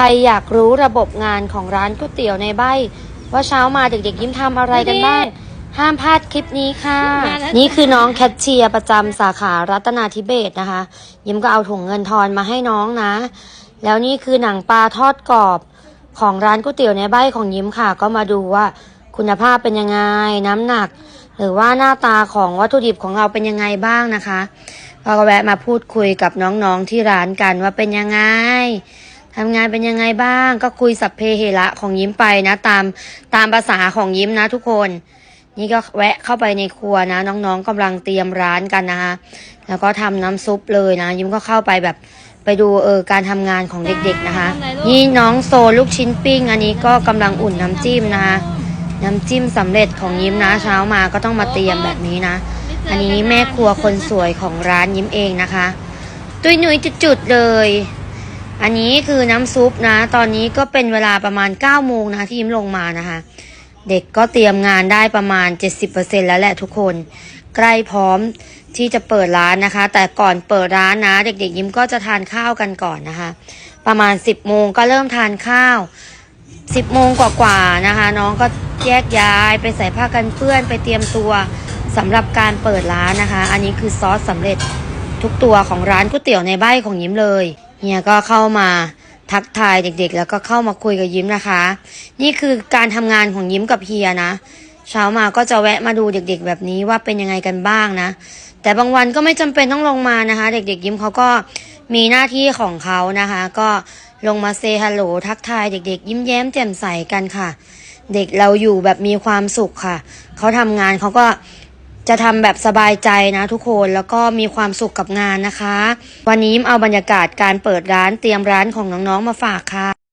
รอยากรู้ระบบงานของร้านก๋วยเตี๋ยวในใบ ว่าเช้ามาเด็กๆยิ้มทำอะไรกันบ้าง ห้ามพลาดคลิปนี้ค่ะมาแล้วนี่คือน้องแคทเชียร์ประจำสาขารัตนาธิเบศรนะคะ ยิ้มก็เอาถุงเงินทอนมาให้น้องนะ แล้วนี่คือหนังปลาทอดกรอบของร้านก๋วยเตี๋ยวในใบของยิ้มค่ะ ก็มาดูว่าคุณภาพเป็นยังไง น้ำหนัก หรือว่าหน้าตาของวัตถุดิบของเราเป็นยังไงบ้างนะคะก็แวะมาพูดคุยกับน้องๆที่ร้านกันว่าเป็นยังไง ทำงานเป็นยังไงบ้าง ก็คุยสัพเพเหระของยิ้มไปนะ ตามตามภาษาของยิ้มนะทุกคน นี่ก็แวะเข้าไปในครัวนะ น้องๆกำลังเตรียมร้านกันนะคะแล้วก็ทำน้ำซุปเลยนะ ยิ้มก็เข้าไปแบบไปดูเออการทำงานของเด็ก ๆนะคะ นี่น้องโซลูกชิ้นปิ้ง อันนี้ก็กำลังอุ่นน้ำจิ้มนะคะน้ำจิ้มสำเร็จของยิ้มนะเช้ามาก็ต้องมาเตรียมแบบนี้นะ อันนี้แม่ครัวคนสวยของร้านยิ้มเองนะคะ ตุ้ยหนุยจุดๆเลย อันนี้คือน้ำซุปนะ ตอนนี้ก็เป็นเวลาประมาณ9โมงนะคะที่ยิ้มลงมานะคะ เด็กก็เตรียมงานได้ประมาณ 70%แล้วแหละทุกคน ใกล้พร้อมที่จะเปิดร้านนะคะ แต่ก่อนเปิดร้านนะ เด็กๆยิ้มก็จะทานข้าวกันก่อนนะคะ ประมาณ 10โมงก็เริ่มทานข้าว 10โมงกว่าๆนะคะ น้องก็แยกย้ายไปใส่ผ้ากันเปื้อนไปเตรียมตัวสำหรับการเปิดร้านนะคะ อันนี้คือซอสสำเร็จทุกตัวของร้านก๋วยเตี๋ยวในใบของยิ้มเลย เฮียก็เข้ามาทักทายเด็กๆ แล้วก็เข้ามาคุยกับยิ้มนะคะ นี่คือการทำงานของยิ้มกับเฮียนะเช้ามาก็จะแวะมาดูเด็ก ๆ แบบนี้ว่าเป็นยังไงกันบ้างนะ แต่บางวันก็ไม่จำเป็นต้องลงมานะคะ เด็ก ๆ ยิ้มเขาก็มีหน้าที่ของเขานะคะ ก็ลงมาเซฮัลโหลทักทายเด็ก ๆ ยิ้มแย้มแจ่มใสกันค่ะ เด็กเราอยู่แบบมีความสุขค่ะ เขาทำงานเขาก็ จะทำแบบสบายใจนะทุกคนแล้วก็มีความสุขกับงานนะคะ วันนี้มเอาบรรยากาศการเปิดร้านเตรียมร้านของน้องๆมาฝากค่ะ